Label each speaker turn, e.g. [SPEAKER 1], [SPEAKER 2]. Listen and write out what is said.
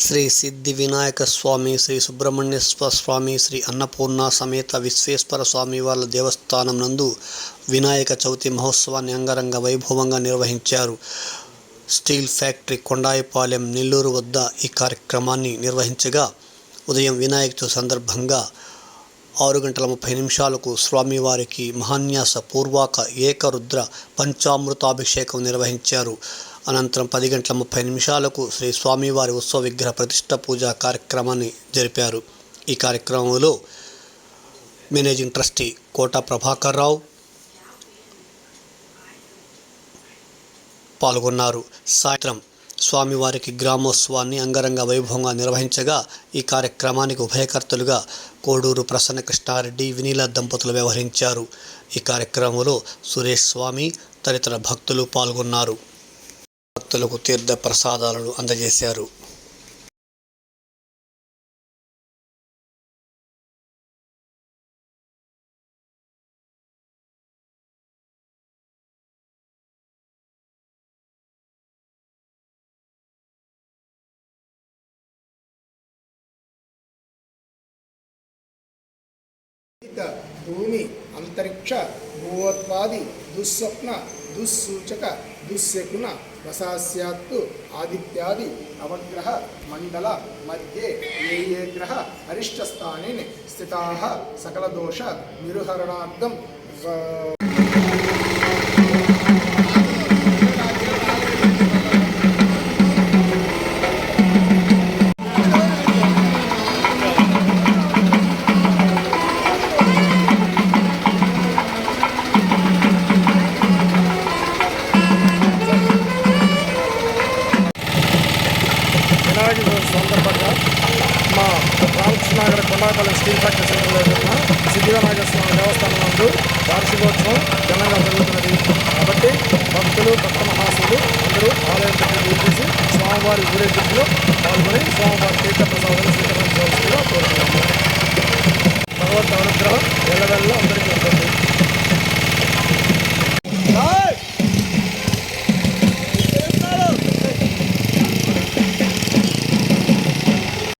[SPEAKER 1] శ్రీ సిద్ధి వినాయక స్వామి శ్రీ సుబ్రహ్మణ్యేశ్వర స్వామి శ్రీ అన్నపూర్ణ సమేత విశ్వేశ్వర స్వామి వాళ్ళ దేవస్థానం నందు వినాయక చవితి మహోత్సవాన్ని అంగరంగ వైభవంగా నిర్వహించారు. స్టీల్ ఫ్యాక్టరీ కొండాయిపాలెం నెల్లూరు వద్ద ఈ కార్యక్రమాన్ని నిర్వహించగా ఉదయం వినాయక చవితి సందర్భంగా ఆరు గంటల ముప్పై నిమిషాలకు స్వామివారికి మహాన్యాస పూర్వాక ఏకరుద్ర పంచామృతాభిషేకం నిర్వహించారు. అనంతరం పది గంటల ముప్పై నిమిషాలకు శ్రీ స్వామివారి ఉత్సవ విగ్రహ ప్రతిష్ట పూజ కార్యక్రమాన్ని జరిపారు. ఈ కార్యక్రమంలో మేనేజింగ్ ట్రస్టీ కోట ప్రభాకర్ రావు పాల్గొన్నారు. సాయంత్రం స్వామివారికి గ్రామోత్సవాన్ని అంగరంగ వైభవంగా నిర్వహించగా ఈ కార్యక్రమానికి ఉభయకర్తలుగా కోడూరు ప్రసన్న కృష్ణారెడ్డి వినీల దంపతులు వ్యవహరించారు. ఈ కార్యక్రమంలో సురేష్ స్వామి తదితర భక్తులు పాల్గొన్నారు. భక్తులకు తీర్థ ప్రసాదాలను అందజేశారు.
[SPEAKER 2] ఇత భూమి అంతరిక్ష భూవత్వాది దుస్వప్న దుస్సూచక దుశ్శకున వశాస్యాత్తు ఆదిత్యాది నవగ్రహ మండల మధ్యే ఏ ఏ గ్రహ అరిష్టస్థానే స్థితా సకలదోష నిరుహరణార్థం
[SPEAKER 3] రామకృష్ణనగర్ స్టీల్ ఫ్యాక్టరీ సెంటర్లో ఉన్న సిద్ధివినాయక స్వామి దేవస్థానం నందు వార్షికోత్సవం ఘనంగా జరుగుతున్నది. కాబట్టి భక్తులు భక్త మహాసులు అందరూ ఆలయం దగ్గర చేసి స్వామివారి ఊరేగింపులో పాల్గొని స్వామివారి తీర్థ ప్రసాదాన్ని స్వీకరించవలసిందిగా కోరుతున్నాము. భగవంతు అనుగ్రహం ఎల్లవెల్ల అందరికీ